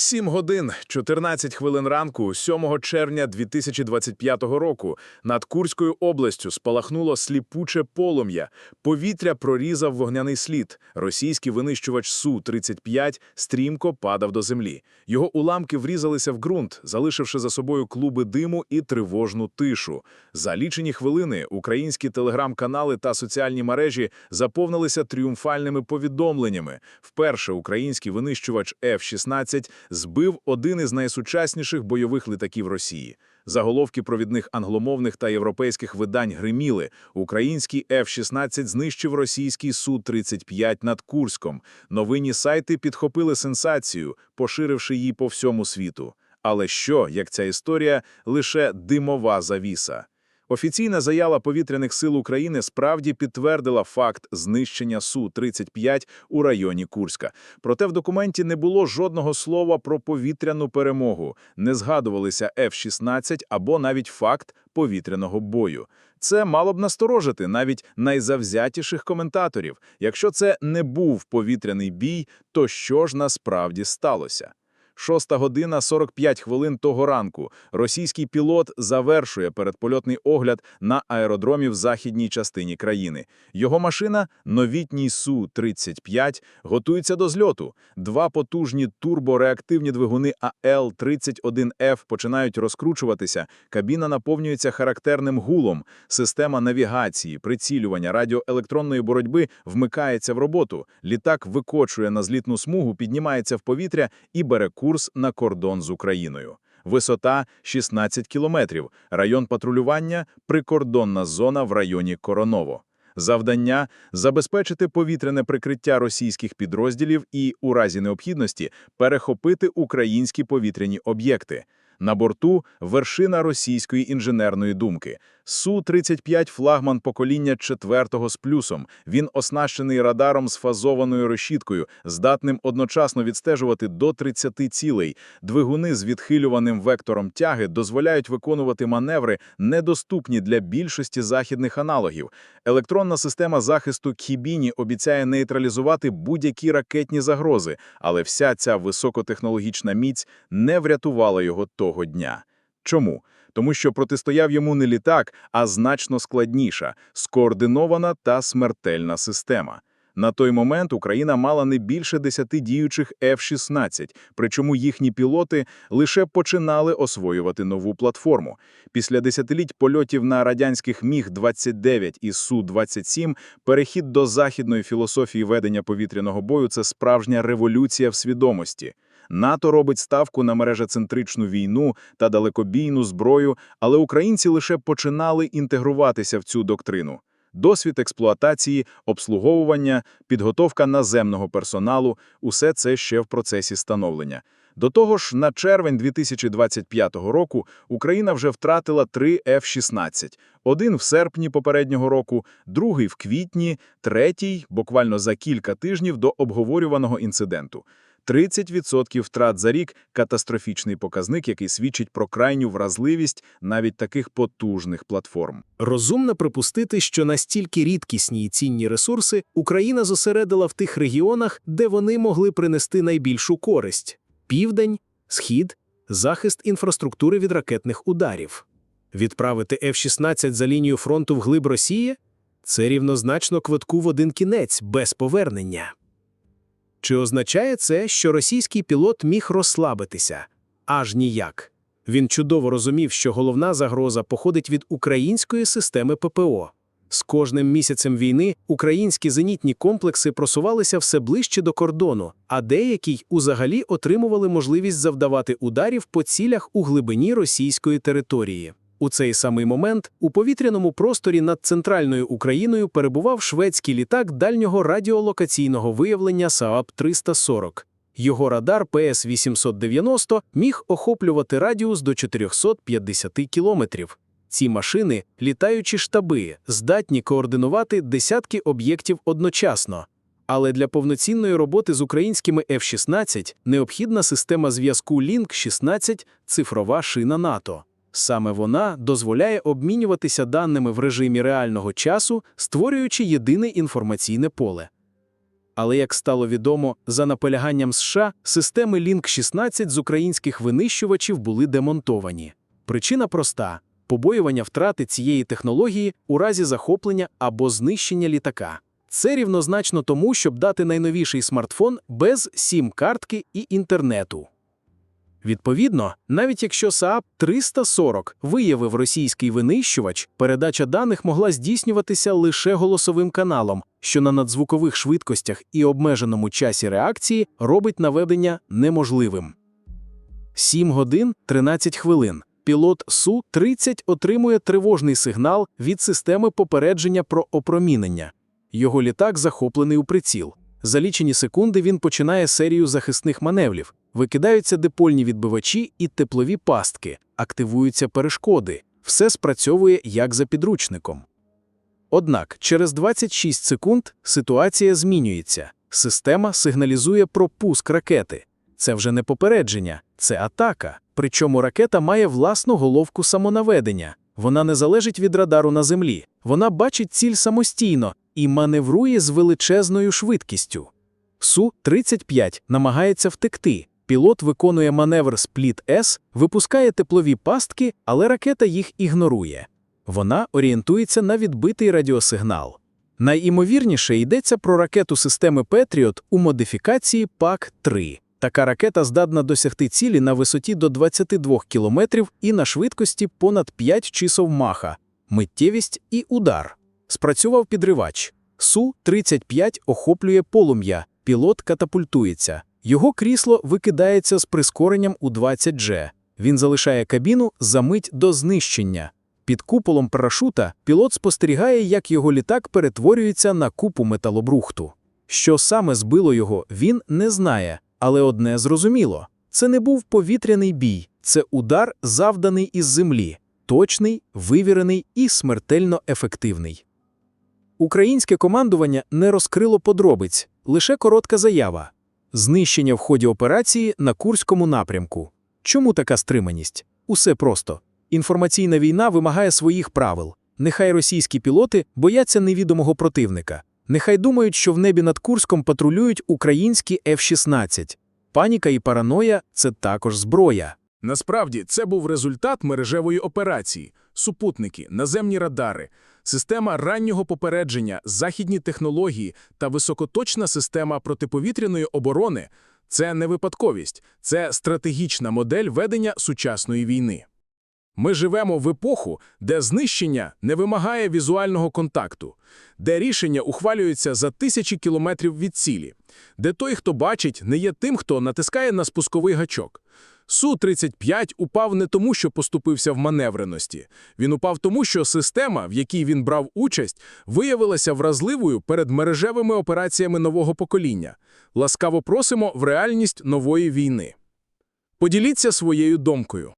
7 годин 14 хвилин ранку 7 червня 2025 року над Курською областю спалахнуло сліпуче полум'я. Повітря прорізав вогняний слід. Російський винищувач Су-35 стрімко падав до землі. Його уламки врізалися в ґрунт, залишивши за собою клуби диму і тривожну тишу. За лічені хвилини українські телеграм-канали та соціальні мережі заповнилися тріумфальними повідомленнями. Вперше український винищувач F-16 збив один із найсучасніших бойових літаків Росії. Заголовки провідних англомовних та європейських видань гриміли. Український F-16 знищив російський Су-35 над Курском. Новинні сайти підхопили сенсацію, поширивши її по всьому світу. Але що, як ця історія, лише димова завіса? Офіційна заява повітряних сил України справді підтвердила факт знищення Су-35 у районі Курська. Проте в документі не було жодного слова про повітряну перемогу, не згадувалися F-16 або навіть факт повітряного бою. Це мало б насторожити навіть найзавзятіших коментаторів. Якщо це не був повітряний бій, то що ж насправді сталося? Шоста година 45 хвилин того ранку. Російський пілот завершує передпольотний огляд на аеродромі в західній частині країни. Його машина, новітній Су-35, готується до зльоту. Два потужні турбореактивні двигуни АЛ-31Ф починають розкручуватися. Кабіна наповнюється характерним гулом. Система навігації, прицілювання, радіоелектронної боротьби вмикається в роботу. Літак викочує на злітну смугу, піднімається в повітря і бере курс на кордон з Україною. Висота 16 кілометрів. Район патрулювання – прикордонна зона в районі Короново. Завдання – забезпечити повітряне прикриття російських підрозділів і, у разі необхідності, перехопити українські повітряні об'єкти. На борту – вершина російської інженерної думки. Су-35 – флагман покоління четвертого з плюсом. Він оснащений радаром з фазованою решіткою, здатним одночасно відстежувати до 30 цілей. Двигуни з відхилюваним вектором тяги дозволяють виконувати маневри, недоступні для більшості західних аналогів. Електронна система захисту Кібіні обіцяє нейтралізувати будь-які ракетні загрози, але вся ця високотехнологічна міць не врятувала його того дня. Чому? Тому що протистояв йому не літак, а значно складніша, скоординована та смертельна система. На той момент Україна мала не більше 10 діючих F-16, причому їхні пілоти лише починали освоювати нову платформу. Після десятиліть польотів на радянських Міг-29 і Су-27 перехід до західної філософії ведення повітряного бою – це справжня революція в свідомості. НАТО робить ставку на мережецентричну війну та далекобійну зброю, але українці лише починали інтегруватися в цю доктрину. Досвід експлуатації, обслуговування, підготовка наземного персоналу – усе це ще в процесі становлення. До того ж, на червень 2025 року Україна вже втратила три F-16. Один в серпні попереднього року, другий в квітні, третій – буквально за кілька тижнів до обговорюваного інциденту. 30% втрат за рік – катастрофічний показник, який свідчить про крайню вразливість навіть таких потужних платформ. Розумно припустити, що настільки рідкісні і цінні ресурси Україна зосередила в тих регіонах, де вони могли принести найбільшу користь – південь, схід, захист інфраструктури від ракетних ударів. Відправити F-16 за лінію фронту вглиб Росії – це рівнозначно квитку в один кінець, без повернення. Чи означає це, що російський пілот міг розслабитися? Аж ніяк. Він чудово розумів, що головна загроза походить від української системи ППО. З кожним місяцем війни українські зенітні комплекси просувалися все ближче до кордону, а деякі й узагалі отримували можливість завдавати ударів по цілях у глибині російської території. У цей самий момент у повітряному просторі над центральною Україною перебував шведський літак дальнього радіолокаційного виявлення СААП-340. Його радар ПС-890 міг охоплювати радіус до 450 кілометрів. Ці машини – літаючі штаби, здатні координувати десятки об'єктів одночасно. Але для повноцінної роботи з українськими F-16 необхідна система зв'язку Link-16 – цифрова шина НАТО. Саме вона дозволяє обмінюватися даними в режимі реального часу, створюючи єдине інформаційне поле. Але, як стало відомо, за наполяганням США системи Лінк-16 з українських винищувачів були демонтовані. Причина проста – побоювання втрати цієї технології у разі захоплення або знищення літака. Це рівнозначно тому, щоб дати найновіший смартфон без сім-картки і інтернету. Відповідно, навіть якщо Saab 340 виявив російський винищувач, передача даних могла здійснюватися лише голосовим каналом, що на надзвукових швидкостях і обмеженому часі реакції робить наведення неможливим. 7 годин 13 хвилин. Пілот Су-30 отримує тривожний сигнал від системи попередження про опромінення. Його літак захоплений у приціл. За лічені секунди він починає серію захисних маневрів. Викидаються дипольні відбивачі і теплові пастки, активуються перешкоди. Все спрацьовує як за підручником. Однак через 26 секунд ситуація змінюється. Система сигналізує про пуск ракети. Це вже не попередження, це атака. Причому ракета має власну головку самонаведення. Вона не залежить від радару на землі. Вона бачить ціль самостійно і маневрує з величезною швидкістю. Су-35 намагається втекти. Пілот виконує маневр Спліт С, випускає теплові пастки, але ракета їх ігнорує. Вона орієнтується на відбитий радіосигнал. Найімовірніше йдеться про ракету системи Петріот у модифікації ПАК-3. Така ракета здатна досягти цілі на висоті до 22 км і на швидкості понад 5 часов маха, миттєвість і удар. Спрацював підривач. Су-35 охоплює полум'я, пілот катапультується. Його крісло викидається з прискоренням у 20 G. Він залишає кабіну за мить до знищення. Під куполом парашута пілот спостерігає, як його літак перетворюється на купу металобрухту. Що саме збило його, він не знає, але одне зрозуміло: це не був повітряний бій, це удар, завданий із землі, точний, вивірений і смертельно ефективний. Українське командування не розкрило подробиць, лише коротка заява. Знищення в ході операції на Курському напрямку. Чому така стриманість? Усе просто. Інформаційна війна вимагає своїх правил. Нехай російські пілоти бояться невідомого противника. Нехай думають, що в небі над Курском патрулюють українські F-16. Паніка і параноя це також зброя. Насправді, це був результат мережевої операції, супутники, наземні радари, система раннього попередження, західні технології та високоточна система протиповітряної оборони – це не випадковість, це стратегічна модель ведення сучасної війни. Ми живемо в епоху, де знищення не вимагає візуального контакту, де рішення ухвалюються за тисячі кілометрів від цілі, де той, хто бачить, не є тим, хто натискає на спусковий гачок. Су-35 упав не тому, що поступився в маневреності. Він упав тому, що система, в якій він брав участь, виявилася вразливою перед мережевими операціями нового покоління. Ласкаво просимо в реальність нової війни. Поділіться своєю думкою.